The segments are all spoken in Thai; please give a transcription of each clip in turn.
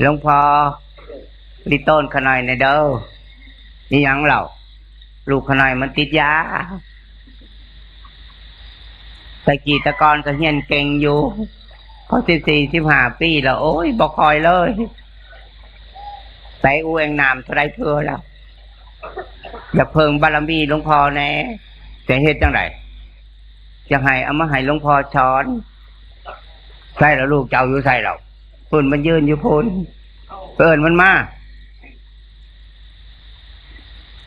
หลวงพ่อลิต้นขนอยในเด้อนี่ยังเราลูกขนอยมันติดยาตะกี้ตะกอนก็เฮียนเก่งอยู่พอสิบสี่สิบห้าปีแล้วโอ้ยบอกคอยเลยใส่อูเองนามเท่าไรเพื่อแล้วอย่าเพิ่งบารมีหลวงพ่อแน่จะเฮ็ดจังไดจะให้เอามาให้หลวงพ่อช้อน ใส่แล้วลูกเจ้าอยู่ใส่เรา พุ่นมันยืนอยู่พุ่นเอินมันมา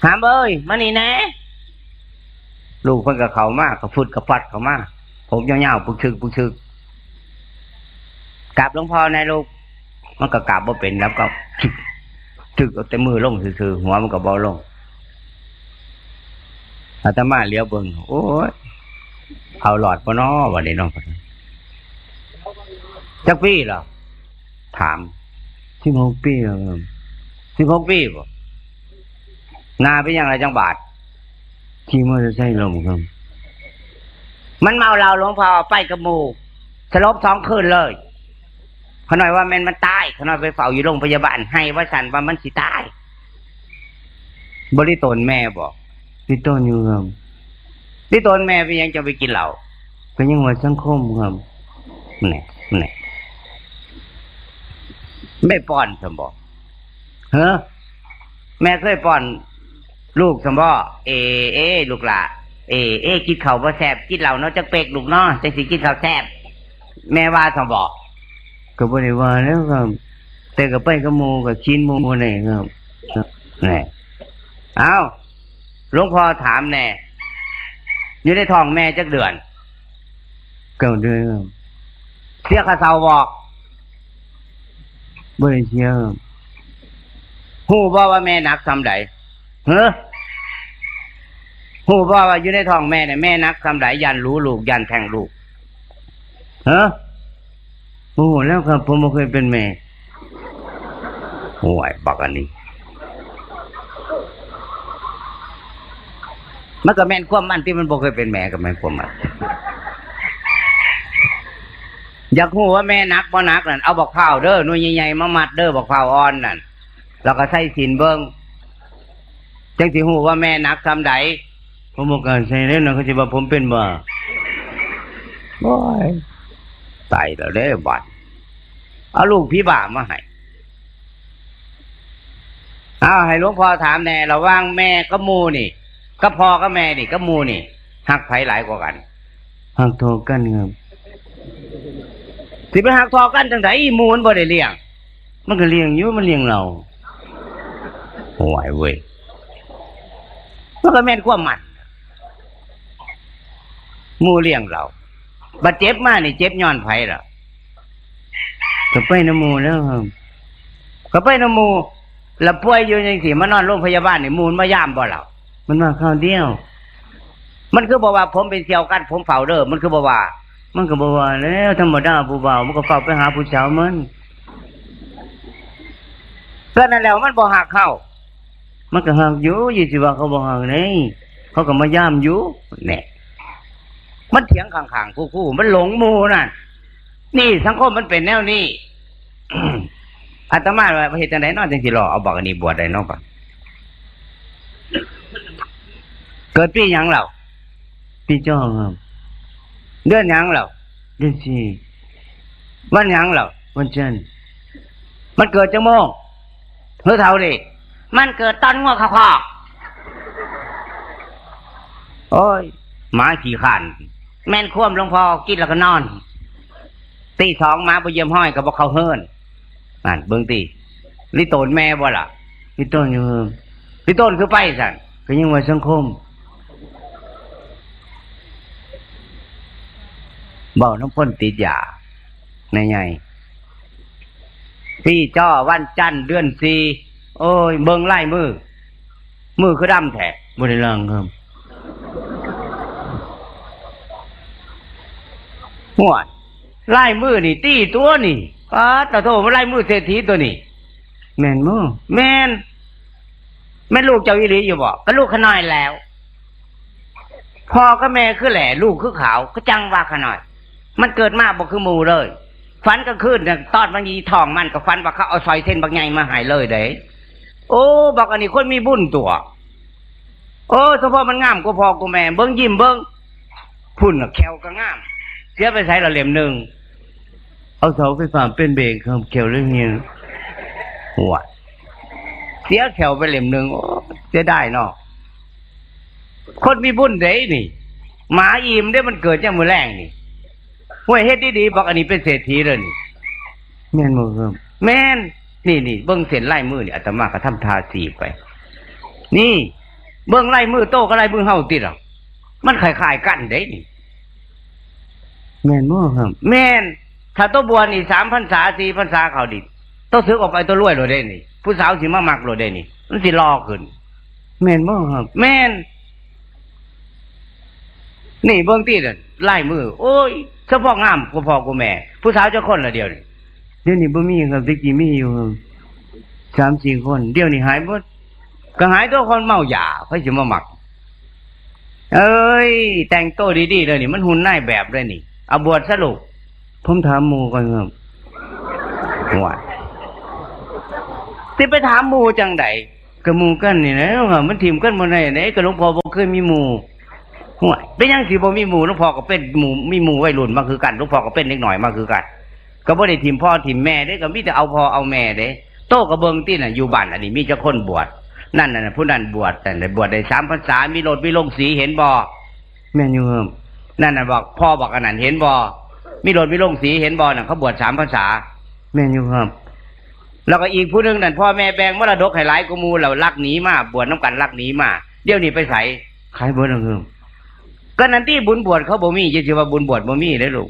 หามเอ้ยมานี่แน่ลูกเพิ่นกับเขามากกับฟุดกับฟัดเขามากผมยาวๆปุกชึกปุกชึกกราบหลวงพ่อในลูก มันก็กราบบ่าเป็นแล้วก็ชึกชึกเอาแต่มือลงซื่อหัวมันก็บ่ลงอาตมาเลี้ยวเบิงโอ้ยเอาหลอดปะน้อวันนี้น้องจักปีเหรอ ถามสิบหกปีแล้วครับสิบหกปีบ่นาเป็นยังไงจังบาทขี่มอเตอร์ไซค์ลงครับ มันเมาเราหลวงพ่อไปกับหมูสลบสองคืนเลยเขาหน่อยว่าแมันมันตายเขาหน่อยไปเฝ้าอยู่โรงพยาบาลให้ว่าสันว่ามันสิตาย บริตนแม่บอกบริตนอยู่ครับบริตนแม่ไปยังจะไปกินเหล้าก็ยังว่าสังคมครับนี่นี่ ไม่ป้อนสมบอกเฮ้อแม่เคยป้อน ลูกสมบอเอ เอ ลูกหละเอ เอกินข้าวบ่แซ่บกินเหล้าเนาะจักเป็กลูกเนาะจังสิกินข้าวแซ่บแม่ว่าสมบอกก็บ่ได้ว่าแล้วครับแต่ก็ไปกับหมู่ก็ชินหมู่นี่ครับนี่เอ้าหลวงพ่อถามแน่อยู่ในท้องแม่จักเดือนเก้าเดือนครับเสียค่าเซาบอก บ่ได้เสียครับฮู้บ่ว่าแม่นักซำใดเฮ้อฮู้บ่ว่าอยู่ในท้องแม่เนี่ยแม่นักซำใดยันรู้ลูกยันแทงลูกเฮ้อโอ้แล้วครับ ผมบ่เคยเป็นแม่โอ้ยบักอันนี้มันก็แม่นความมันที่มันบ่เคยเป็นแม่ก็แม่นความมัน อยากรู้ว่าแม่นักบ่นักนั่นเอาบอกเผาเด้อหน่วยใหญ่ๆมามัดเด้อบอกเผาอ่อนนั่นแล้วก็ใส่สินเบิ่งจังสิฮู้ว่าแม่นักทำใดผมบอกกันใส่เด้อนะเขาสิว่าผมเป็นบ่บ่ยตายแล้วเด้บัดเอาลูกพี่บ่ามาให้เอาให้หลวงพ่อถามแน่ระว่างแม่กับหมูนี่กับพ่อกับแม่นี่กับหมูนี่หักไผหลายกว่ากันหักโทกันครับ สิไปหักทอกันจังไดหมูมันบ่ได้เลี้ยง มันก็เลี้ยงอยู่มันเลี้ยงเราโอ้ยเว้ยมันก็แม่นความมันหมูเลี้ยงเราบัดเจ็บมานี่เจ็บย้อนไผล่ะก็ไปน้ำหมูแล้วครับก็ไปน้ำหมูแล้วป่วยอยู่จังซี่มานอนโรงพยาบาลนี่หมูมันมายามบ่เรามันมาคราวเดียว มันคือบอกว่าผมเป็นเสี่ยวกันผมเฝ้าเด้อมันคือบอกว่า มันก็บอกว่าแล้วธรรมดาผู้เบามันก็เฝ้าไปหาผู้สาวมันก็นั่นแหล้วมันบ่หักเข้า มันก็หักอยู่ยี่สิว่าเขาบ่หักนี่เขาก็มาย่ามอยู่เนี่ยมันเถียงข้างๆคู่ๆมันหลงมูนั่นนี่สังคมมันเป็นแนวนี้อาตมาว่าเหตุจังไดเนอกจังสิรอเอาบอกอันนี้บวชได้นอกปะเกิดปีหยังเราปีจ้อครับ เดือนหยังเหราเดือนสี่วันหยังเหราวันจันทร์มันเกิดจังโมงเพื่อเท่าดิมันเกิดตอนงัวขอกอกโอ้ยหมาขี่ขันแม่นคว่ำหลวงพอกินแล้วก็นอนตีสองหมาไปเยี่ยมห้อยกับบอกเขาเฮิรนนั่นเบิ่งตีลิโตนแม่บ่ล่ะลิโตนอยู่ครับลิโตนคือไปสั่นก็ยังว่าสังคม เบาน้ำพ่นติดยาในไงพี่จ้อวันจันทร์เดือนสี่โอ้ย เบิงไล่มือ มือคือดำแท้บริลังครับหัวไล่มือนี่ ตีตัวนี่ป้าตะโทมาไล่มือเศรษฐีตัวนี่ แม่นมือแม่นแม่นลูกเจ้าอีหลีอยู่บ่ก็ลูกขน้อยแล้วพ่อก็แม่คือแหล่ลูกคือขาวก็จังว่าขน้อย มันเกิดมาบอกคือหมูเลยฟันก็ขึ้นน่ยตอดบางยีทองมันกับฟันว่าเขาเอาซอยเส้นบางใหญ่มาหายเลยเด้โอ้บอกอันนี้คนมีบุญตัวโอ้เฉพาะมันงามก็พอกูแม่เบิ้งยิ้มเบิ้งพุ่นแควก็งามเสียไปใช้ละเหลี่ยมหนึ่งเอาเสาไฟฟ้าเป็นเบรกครับแควเรื่องนี้หัวเสียแควไปเหลี่ยมหนึ่งโอ้เสียได้เนาะคนมีบุญเด้นี่หมาอิ่มได้มันเกิดจากมือแรงนี่ ห้วยเฮ็ดดีๆบอกอันนี้เป็นเศรษฐีเลยนี่แม่นบ่ครับแม่นนี่นี่เบิ้งเส้นไล่มือนี่อาตมาก็ทำทาสีไป นี่ เบิ้งไล่มือโตก็ไล่มือเฮาติดหรอมันคล้ายๆกันเด้นี่แม่นบ่ครับ แม่นถ้าตัวบัวนี่สามพันษาสี่พันษาเขาดิต้องซื้อออกไปตัวรวยโลดได้นี่ ผู้สาวสิมามักโลดได้นี่ มันสิรอขึ้น แม่นบ่ครับ แม่นนี่เบิ้งตีน่ะไล่มือ โอ้ย เฉพาะงามกูพอกูแม่ ผู้สาวเจะคนละเดียวนี่เดี๋ยวนี้บ่มีครับแตะกี้มีอยู่ครับสามสี่คน เดี๋ยวนี้หายหมดก็หายตัวคนเมาหยาเพื่อจะมาหมัก เอ้ย แต่งตัวดีๆเลยนี่มันหุ่นนายแบบเลยนี่เอาบวชสรุปผมถามหมู่ก่อนครับหัวสิไปถามหมูจังไดกับหมู่กันนี่แหล้วครับมันทีมกันบ่ได้ไหนก็หลวงพ่อบ่เคยมีหมู่ หัวเป็นยังสิบ่มีหมูหลวงพ่อก็เป็นหมู่มีหมูวัยรุ่นมาคือกันลวงพ่อก็เป็นเล็กหน่อยมาคือกัน ก็บ่ได้ทีมพ่อทีมแม่เด้ก็มีแต่เอาพ่อเอาแม่เด้โตกระเบิงที่น่ะอยู่บ้านอันนี้มีเจ้าคนบวชนั่นน่ะผู้นั้นบวชแต่บวชได้สามพรรษามีรถมีลงสีเห็นบ่แม่นยู่ครับนั่นน่ะบอกพ่อบอกอันนั้นเห็นบ่มีรถมีลงสีเห็นบ่น่ะเขาบวชสามพรรษาแม่นยู่ครับแล้วก็อีกผู้หนึงนั่นพ่อแม่แบงมรดกให้หลายกูมูแล้วลักหนีมาบวชน้ำกันลักหนีมาเดี๋ยวนี้ไปใส่ขายเบิดแล้วครับ ก็นั่นที่บุญบวชเขาบ่มีจะชื่อว่าบุญบวชบ่มีเด้อลูก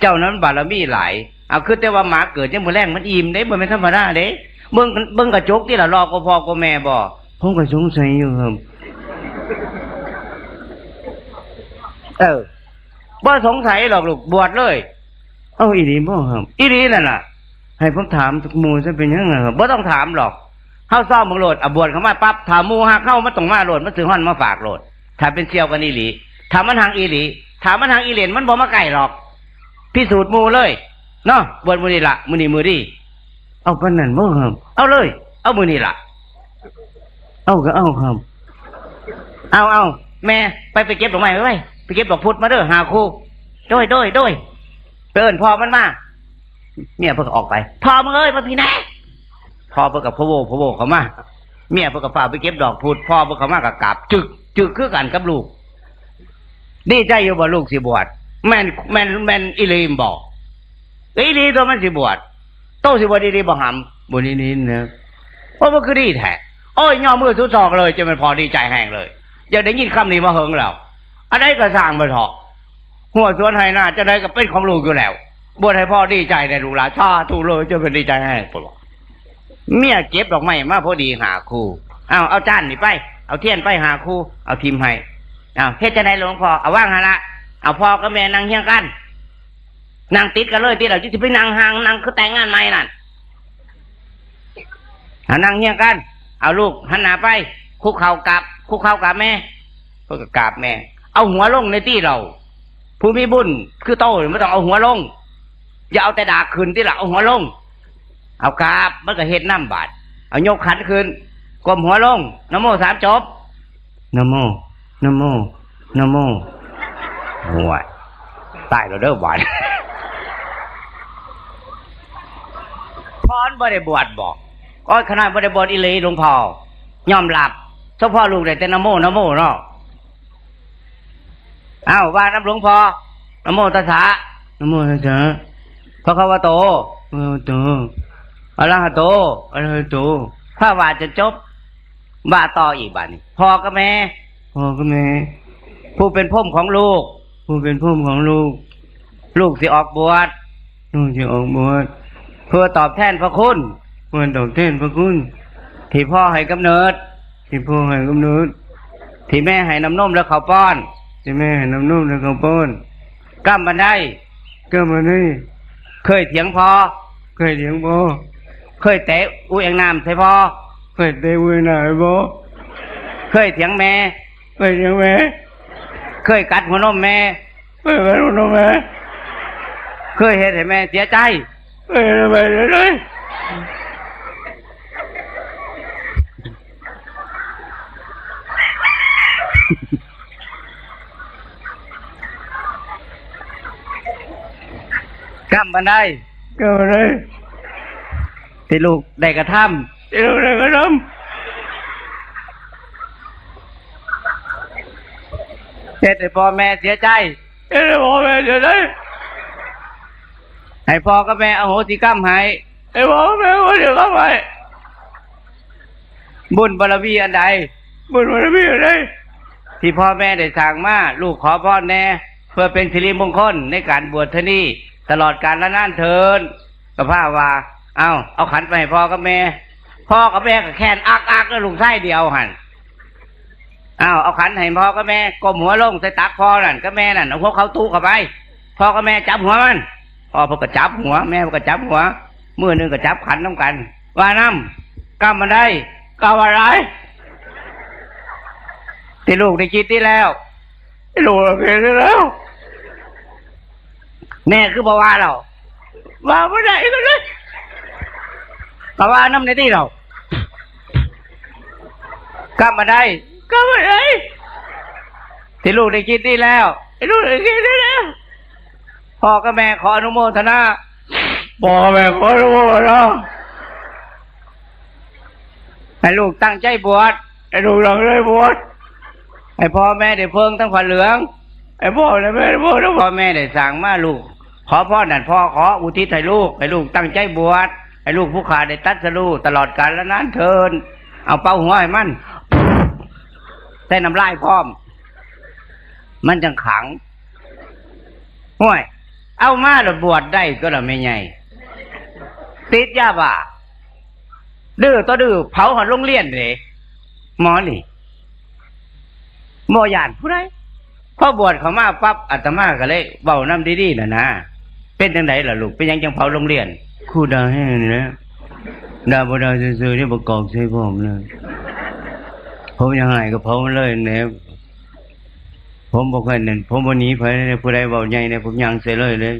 เจ้านั้นบารมีหลายเอาคือแต่ว่าหมาเกิดจังมื้อแรงมันอิ่มเด้บ่แม่นธรรมดาเด้เบิ่งเบิ่งกระจกที่ละรอก็พ่อก็แม่บ่ผมก็สงสัยอยู่ครับเออบ่สงสัยหรอกลูกบวชเลย เอาอีหลีบ่ครับ อีนีนั่นน่ะ ให้ผมถามทุกหมู่จะเป็นหยังไงครับบ่ต้องถามหรอกเฮาซ่อมมึงโหลดอะบวชเข้ามาปั๊บถามหมู่ฮักเข้ามาต้องมาโหลดมันซื้อฮ้อนมาฝากโหลดถ้าเป็นเสี่ยวกันอีหลี ถ้ามันทางอีหลีถ้ามันทางอีเหรียญมันบ่มาใกล้หรอก พิสูจน์หมู่เลยเนาะบวชมื้อนี้ล่ะมื้อนี้มื้อดี เอาปานนั้นบ่ครับเอาเลย เอามื้อนี้ล่ะเอาก็เอาครับ เอาเอาแม่ไปไปเก็บดอกไม้ไว้ไว้ไปเก็บดอกพุธมาเด้อหาครูโดยโดยโดยเตือนพ่อมันมาเมียเพิ่งออกไปพ่อมึงเอ้ยมาพี่แน่พ่อเพิ่งกับพ่อโวพ่อโวเขามาเมียเพิ่งกับฝ่ากไปเก็บดอกพุธพ่อเพิ่งเขามากับกราบจึกจึกคือกันกับลูก ดีใจอยู่บ่ลูกสิบวชแม่นแม่นแม่นอิลีมบอกอิลีตัวมันสิบวชโตสิบวชดีๆบ่หำบ่ได้นินนะโอ้มันคือดีแท้โอ้ยย่อมือทุดศอกเลยจะมันพอดีใจแห้งเลยอย่าได้ยินคำนี้มาเฮิงแล้วอะไรก็สร้างมาเถอะหัวสวนไห้หน้าจะได้ก็เป็นของลูกอยู่แล้วบวชให้พ่อดีใจในลูกหลานชาถูกเลยจะเป็นดีใจแห้งปลอเมียเก็บดอกไม้มาพอดีหาครูเอาเอาจานนี่ไป เอาเทียนไปหาครูเอาทิมให้ เอาเฮ็ดจะได้หลวงพ่อเอาว่างหนละเอาพ่อกับแม่นั่งเฮียงกันนั่งติดกันเลยที่เราจะไปนั่งห่างนั่งคือแต่งงานใหม่นั่นหานั่งเฮียงกัน เอาลูกหันหน้าไป คุกเข่ากับคุกเข่ากับแม่เพื่อกับกราบแม่ เอาหัวลงในที่เรา ผู้มีบุญคือโตไม่ต้องเอาหัวลง อย่าเอาแต่ด่ากขึ้นที่หลังเอาหัวลง เอากราบมันก็เฮ็ดน้ำบาดเอายกขันขึ้นกลมหัวลงนโมสามจบนโม นะโมนะโมหัวตายแล้วเด้อบาดพรบ่ได้บวชบอกก็ขนาดบ่ได้บวชอีหลีหลวงพ่อยอมรับเฉพาะลูกได้แต่นะโมนะโมเนาะอ้าวว่าน้ำหลวงพ่อนะโมตัสสะนะโมตัสสะพระคัมภโตภะคะวะโตอะระหะโตอะระหะโตถ้าว่าจะจบว่าต่ออีกบัดนี้พ่อกับแม่ พ่อกับแม่ผู้เป็นพ่อมของลูก ผู้เป็นพ่อของลูก ลูกสิออกบวชลูกจะออกบวชเพื่อตอบแทนพระคุณเพื่อตอบแทนพระคุณ ที่พ่อให้กำเนิด ที่พ่อให้กำเนิด ที่แม่ให้น้ำนมและข้าวป้อน ที่แม่ให้น้ำนมและข้าวป้อนกล้ำบันไดก็มาได้เคยเถียงพอเคยเลี้ยงพ่อเคยเตะอุ้ยเองน้ำใส่พอเคยเตะเวยหน่ายพ่อเคยเถียงแม่ เคยเลี้ยงแม่เคยกัดหัวนมแม่เคยกันหนูแม่เคยเห็นให้แม่เสียใจเอ้ยทำไมเลยกำบันไดก็เลยที่ลูกได้กระทเดี๋ยวอะไรก็ทำ เฮ็ดให้พ่อแม่เสียใจำเดี๋ยวพ่อแม่จะได้ให้พ่อกับแม่อโหสิกรรมให้ไอ้พ่อแม่ก็จะเข้าไปบุญบารมีอันใด บุญมันมีอะไรที่พ่อแม่ได้สั่งมาลูกขอพ่อแน่เพื่อเป็นสิริมงคลในการบวชเทอนี่ตลอดการละนานเทินกับพระว่าเอาเอาขันไปให้พ่อกับแม่ พ่อกับแม่ก็แค่นอักอักแล้วลูกไส้เดียวหันเอาเอาขันให้พ่อกับแม่ก้มหัวลงใส่ตักพ่อนั่นกับแม่นั่นเอาพวกเขาตู้เข้าไปพ่อกับแม่จับหัวมันพ่อพวกก็จับหัว แม่พวกก็จับหัวมือหนึงก็จับขันน้ำกัน ว่าน้ำกำมันได้กำอะไรที่ลูกได้คิดที่แล้วไอ้ลูกเราเห็นแล้ว แม่คือบอกว่าเราว่าไม่ได้ก็ได้บอกว่าน้ำในที่เรากลับมาได้ ก็ไม่ได้ที่ลูกได้คิดที่แล้วไอ้ลูกเราเห็นแล้วพ่อกับแม่ขออนุโมทนาพ่อแม่ขอรู้ว่าเราให้ลูกตั้งใจบวชไอ้ลูกเราเลยบวชให้พ่อแม่ได้เพิ่งทั้งขวัญเหลืองไอ้พ่อและแม่บวชแล้วพ่อแม่ได้สั่งมาลูก ขอพ่อนั่นพ่อขออุทิศให้ลูกให้ลูกตั้งใจบวชให้ลูกผู้ขาได้ตัดสรู้ตลอดกาลและนานเทินเอาเป้าหัวให้มัน ใส่น้ำลายพร้อม มันจังขังห่วย เอามาแล้วบวชได้ก็ละไม่ไงติดยาบ้าดื้อตัวดื้อเผาหันโรงเรียนเลยหมอนี่หมอยานผู้ใดพอบวชเขามาปั๊บอาตมาก็เลยเบาน้ำดีๆนะนะเป็นจังไดล่ะลูกเป็นยังจังเผาโรงเรียนครูดาให้นี่นะดาบดาซื่อๆนี่ประกอบใส่ผมเลย ผมยังไงก็ผมเลยเนี่ยผมบอกให้นั่นผมวันนี้ไปเนี่ยผู้ใดเบาใหญ่เนี่ยผมยังใส่เลยเลย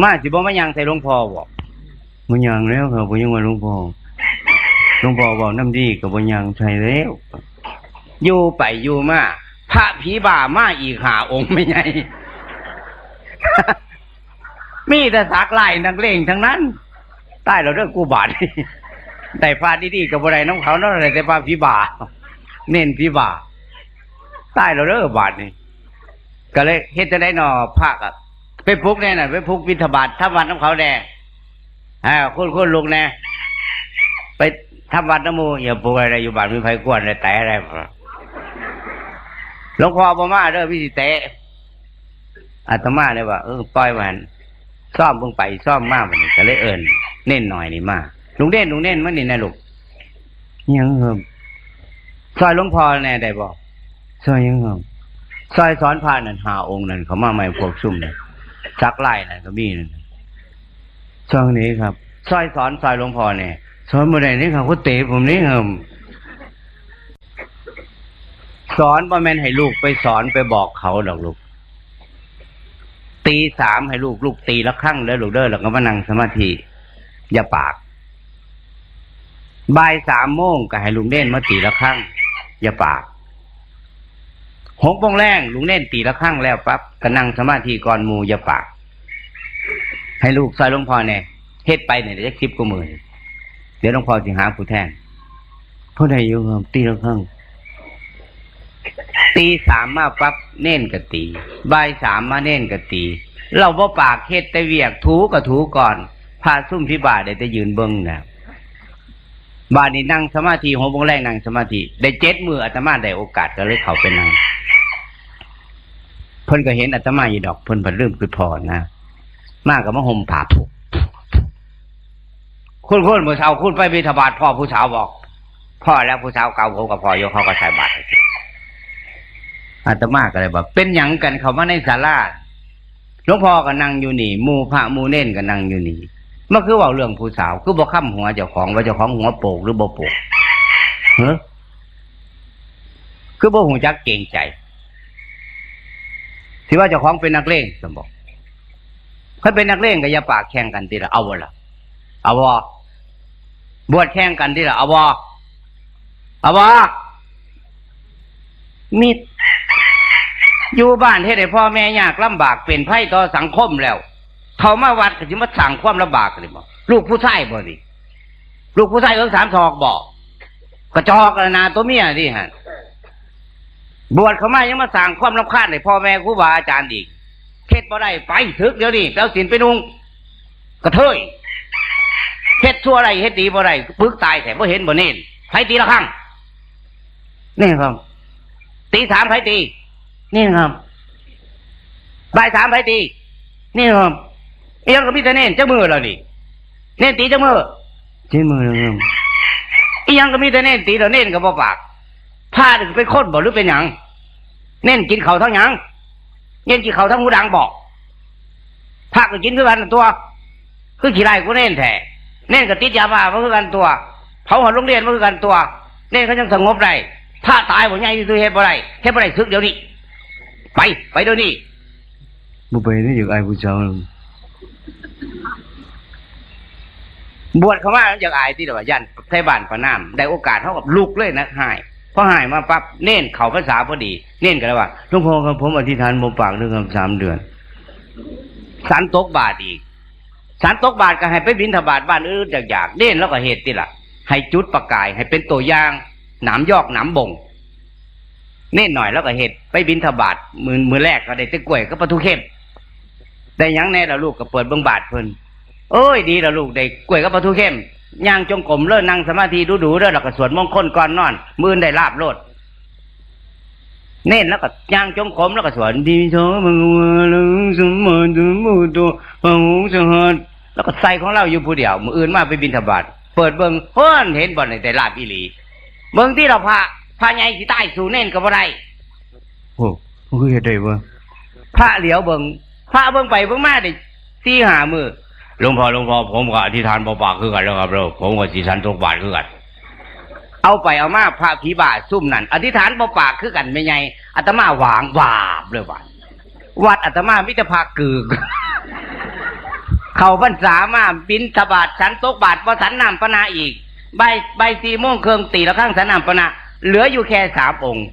มาสิบ่มายังใส่หลวงพ่อบอกมันยังแล้วครับผมยังว่าหลวงพ่อหลวงพ่อบอกน้ำดีกับผมยังใช่แล้วอยู่ไปอยู่มาพระผีบ่ามาอีกหาองค์ไม่ไงมีแต่สักไล่นักเลงทั้งนั้นใต้เราเรื่องกูบาท ได้พระดีๆกับอะไรน้องเขาเนั่นอะไรแต่พระผีบ่าเน้นผีบ่าใต้เราเรื่อบาทนี่ก็เลยเฮ็ดจะได้นอพระกับไปพุกแน่น่ะไปพุกบิณฑบาตทำวัดน้ำเขาแน่อ่าคุณคุณลุงแน่ไปทำวัดน้ำมูอย่าปลูกอะไรอยู่บ้านมีไฟกวนอะไรแต่อะไรหลวงพ่อบ่มาเด้อพี่สิเตะอาตมาเลยว่าเออปล่อยมันซ่อมเพิ่งไปซ่อมมากมันก็เลยเอิญเน้นหน่อยนี่มาก ลุงเด่นลุงเด่นมันนี่นะลูกยังครับซอยหลวงพ่อแน่ได้บอกซอยยังครับซอยสอนพานั่นหาองค์นั่นเขามาใหม่พวกซุ่มเนี่ยจักไล่นั่นก็มีนั่นซอยนี้ครับซอยสอนซอยหลวงพ่อเนี่ยสอนมาได้นี่ครับเขาเตะผมนี่ครับสอนบ่แม่นให้ลูกไปสอนไปบอกเขาดอกลูก ตีสามให้ลูกลูกตีละครั้งเด้อลูกเด้อแล้วก็มานั่งสมาธิอย่าปาก บ่ายสามโมงก็ให้ลุงเน่นมาตีละครั้งอย่าปากหกโมงแรงลุงเน่นตีละครั้งแล้วปั๊บก็นั่งสมาธิก่อนมูอย่าปาก ให้ลูกซอยหลวงพ่อเนี่ยเฮ็ดไปเนี่ยเดี๋ยวจะคลิปกูมือเดี๋ยวหลวงพ่อสิหาผู้แทนเขาได้อยู่ตีละครั้งตีสามมาปั๊บเน่นกะตีบ่ายสามมาเน่นกะตี เราบ่ปากเฮ็ดแต่เวียกถูกะถูก่อนพาซุ่มพิบาทได้แต่ยืนเบิ้งนะ บาดนี้นั่งสมาธิหัวบงแรงนั่งสมาธิได้เจ็ดมืออาตมาได้โอกาสก็เลยเข้าไปนั่งเพิ่นก็เห็นอาตมาอยู่ดอกเพิ่นเพิ่นเริ่มคือพอนะมากกับมาห่มผ้าผูกคุณคุณผู้สาวคุณไปบิณฑบาตพ่อผู้สาวบอก พ่อแล้วผู้สาวเก่าผมกับพ่อยกเขาก็ใส่บาตรอาตมาก็เลยบอกเป็นหยังกันเขามาในศาลาหลวงพ่อก็นั่งอยู่นี่มูพระมูเน่นก็นั่งอยู่นี่ มันคือว่าเรื่องผู้สาว คือบอกข้ามหัวเจ้าของว่าเจ้าของหัวโปกหรือบ่โปกเฮ้คือบ่หูจักเก่งใจที่ว่าเจ้าของเป็นนักเลงสมบอกเขาเป็นนักเล่นก็อย่าปากแข่งกันทีละเอาบ่ละเอาบ่บวชแข่งกันทีละเอาบ่เอาบ่มีอยู่บ้านเฮ็ดให้พ่อแม่ยากลำบากเป็นไพ่ต่อสังคมแล้ว เขามาวัดก็สิมาสั่งความลำบากเลยบ่ลูกผู้ชายบ่ดิลูกผู้ชายเอิงสามศอกบ่กระจอกระนาตัวเมียดิฮะบวชเขามายังมาสั่งความรำคาญให้พ่อแม่ครูบาอาจารย์อีกเฮ็ดบ่ได้ไปถึกเดี๋ยวนี้แล้วสินไปนุงกระเทยเฮ็ดชั่วอะไรเฮ็ดดีบ่ได้ปึกตายแต่บ่เห็นบ่เน้นใครตีละครั้งนี่ครับ ตีสามใครตี นี่ครับบ่ายสามใครตี นี่ครับ เอียงก็มีแต่เน้นเจ้ามือแล้วนี่เน้นตีเจ้ามือเจ็ดมือแล้วครับอีหยังก็มีแต่เน้นตีแล้วเน้นก็บ่ปากผ้าถึงเป็นคนบ่หรือเป็นหยังเน้นกินเขาวทั้งหยังเน้นกินเขาวทั้งหูดังบอกพระก็กินคือกันตัว คือขี้ไรกูเน้นแท้เน้นก็ติดยาบ้ามันคือกันตัวเผาหัวโรงเรียนมันคือกันตัว เน้นเขายังสงบได้ถ้าตายบ่ใหญ่ที่สุดเฮ็ดบ่ได้เฮ็ดบ่ได้ซึกเดี๋ยวนี้ ไป ไปเดี๋ยวนี้บ่ไปได้อยากอายผู้เจ้าแล้ว บวชเขาว่าอยากอายที่เดียวยันไทบ้านประนามได้โอกาสเท่ากับลูกเลยนะหายพอหายมาปั๊บเน่นเขาภาษาพอดี เน่นกันเลยว่าหลวงพ่อครับผมอธิษฐานบ่ปากเรื่องครับสามเดือนสันตกบาทอีกสันตกบาทก็ให้ไปบินทบาทบ้านอื่นอยากๆเน่นแล้วก็เหตุติละให้จุดประกาย ให้เป็นตัวอย่างหนามยอกหนามบ่งเน่นหน่อยแล้วก็เหตุไปบินทบาทมือมือแรกก็ได้ตะกล้วยก็ปลาทูเข้มได้ยังแน่ละลูกก็เปิดเบิ่งบาทเพิ่น โอ้ยดีละลูกได้กล้วยกับปลาทูเข้มย่างจงกรมเลิศนั่งสมาธิดูๆเด้อแล้วก็สวดมงคลก่อนนอน มืออนได้ลาบโลดเน้นแล้วก็ย่างจงกรมแล้วก็สวดดีโสมังวะลังสมมาตุมุตโตหังสหัสแล้วก็ใส่ของเราอยู่ผู้เดียวมืออื่นมาไปบินทบาทเปิดเบิ่งเพิ่นเห็นบ่ในแต่ลาบอีหลีเบิ่งที่เราพระพระใหญ่สิใต้สู่เน้นก็บ่ได้โอ้มันคือเฮ็ดได้บ่พระเหลียวเบิ่งพระเบิ่งไปเบิ่งมาได้สี่หามือ หลวงพ่อหลวงพ่อผมก็อธิษฐานบ่ปากคือกันแล้วครับเราผมก็สิสันตกบาทคือกันเอาไปเอามาพระผีบาทซุ่มนั่นอธิษฐานบ่ปากคือกันไม่ไงอาตมาหวางวาบเลยว่าวัดอาตมามิตรภากึกเขาพรรษามาบินทบาทสันตกบาทพอสันนำปนาอีก ใบใบายสี่โมงเครื่องตีละข้างสันนำปนาเหลืออยู่แค่สามองค์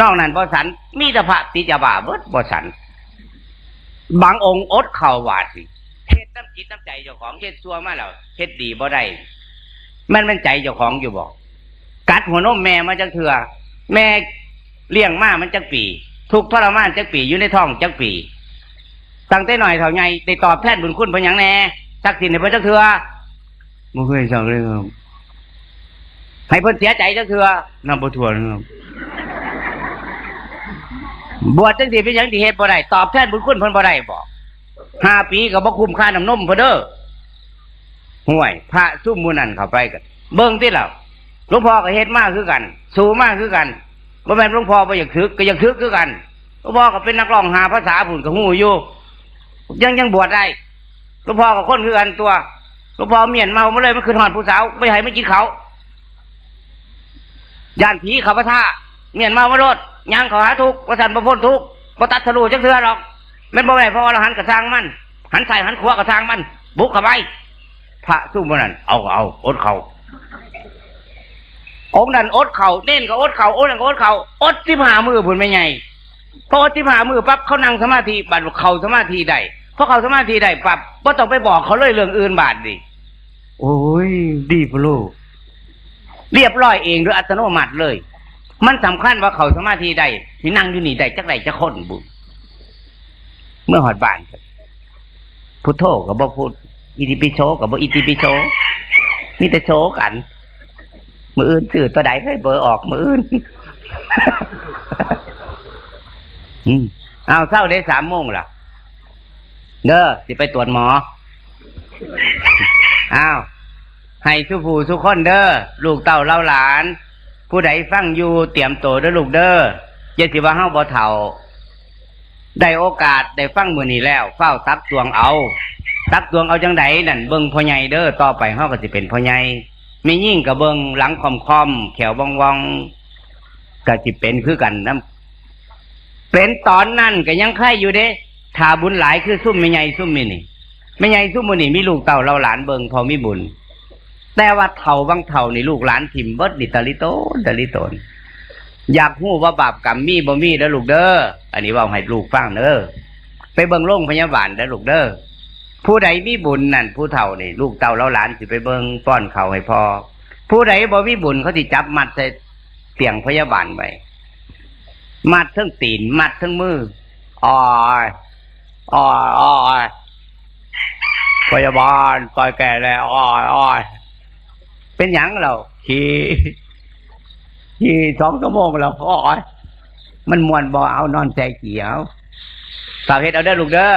นอกนั้นพอสันมีแต่พระติจาบาเบิดบ่สัน บางองค์อดเข่าวาดสิ ฮ็ดน้ำจิตน้ำใจเจ้าของเฮ็ดซัวมาแล้วเฮ็ดดีบ่ได้มันมันใจเจ้าของอยู่บ่กัดหัวนมแม่มาจักเถื่อแม่เลี้ยงมามันจักปี ทุกข์ทรมานจักปีอยู่ในท้องจักปีตั้งแต่หน่อยเท่าไงได้ตอบแทนบุญคุณเพิ่นหยังแน่สักสินให้เพิ่นจักเถื่อบ่เคยสักเลยครับให้เพิ่นเสียใจจักเถื่อนับบ่ถ้วนครับบวชจังสิเป็นหยังที่เฮ็ดบ่ได้ตอบแทนบุญคุณเพิ่นบ่ได้บ่ ห้าปีก็บ่คุ้มค่าน้ำนมพเด้อห่วย พระซุ่มมูนันเข้าไปกันเบิ่งติล่ะหลวงพ่อก็เฮ็ดมากคือกัน สู้มากคือกันบ่แม่นหลวงพ่อบ่อยากถึกก็อยากถึกคือกันหลวงพ่อก็เป็นนักร้องหาภาษาพุ่นก็ฮู้อยู่ยังยังบวชได้หลวงพ่อก็คนคือกันตัวหลวงพ่อเมียนเมามาเลยมันคือหอดผู้สาวไม่ให้ไม่กินเขาย่านผีเขาพระท่าเมียนเมามาโลดย่างเขาหาทุกประสันประพ้นทุกประตัดทะลุจักเทือหรอก ม่นบ่แม่นเพราะว่าเราหันกระทางมัน หันใส่หันขวากระทางมัน บุกเข้าไปพระสู้มันนั่นเอาเอาอดเขาองค์นั้นอดเขาเน้นก็อดเขาอดนั่นก็อดเขาอดที่หามือผุนไม่ไงพออดที่หามือปั๊บเขานั่งสมาธิบัดเขาสมาธิได้พอเขาสมาธิได้ปั๊บก็ต้องไปบอกเขาเลยเรื่องอื่นบาดดิโอ้ยดีพะโลเรียบร้อยเองโดยอัตโนมัติเลย มันสำคัญว่าเขาสมาธิได้ที่นั่งอยู่นี่ได้จักไรจักคนบุญ เมื่อหอดบ้านพุทโธกับบ่พูดอิติปิโสกับบ่อิติปิโสมีแต่โชกัน มืออื่นสื่อตัวใดให้เบอร์ออกมืออื่นอืมเอาเศร้าได้สามโมงล่ะเด้อสิไปตรวจหมออ้าวให้ทุกผู้ทุกคนเด้อลูกเต่าเล่าหลาน ผู้ใดฟังอยู่เตรียมตัวเด้อลูกเด้ออย่าสิว่าเฮาบ่เฒ่า ได้โอกาสได้ฟังมือนี้แล้วเฝ้าตักตวงเอา ตักตวงเอาจังไดนั่นเบิ่งพ่อใหญ่เด้อต่อไปเฮาก็สิเป็นพ่อใหญ่มียิ่งก็เบิ่งหลังคอมๆแขววองก็สิเป็นคือกันนํเป็นตอนนั้นก็ยังใครอยู่เด้แถ้าบุญหลายคือซุ่มไม่ใหญ่ซุ่มมินี่ไม่ใหญ่ซุ่มมินี่มีลูกเต่าเราหลานเบิงพอมีบุญ แต่ว่าเท่าบางเท่านี่ลูกหลานถิ่มเบิดดิตาลิโตนตาลิโตน อยากหู้ว่าบาปกรรมมีบ่มีเด้อลูกเด้ออันนี้ว่าให้ลูกฟังเด้อไปเบิ่งโรงพยาบาลเด้อลูกเด้อผู้ใดมีบุญนั่นผู้เฒ่านี่ลูกเต่าเราหลานสิไปเบิ่งป้อนเขาให้พอผู้ใดบ่มีบุญเขาสิจับมัดใส่เตียงพยาบาลไว้มัดทั้งตีนมัดทั้งมืออ้ออ้ออ้อพยาบาลปล่อยแก่แล้วอ้อยอ้อยเป็นหยังเราขี่ ขี่สองชั่วโมงแล้วอ้อยมันมวนบ่เอานอนใจเกี่ยวฝากเฮ็ดเอาเด้อลูกเด้อ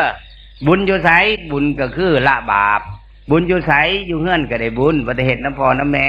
บุญอยู่ไสบุญก็คือละบาป บุญอยู่ไสอยู่เฮือนก็ได้บุญบ่ได้เฮ็ดน้ำพอน้ำแม่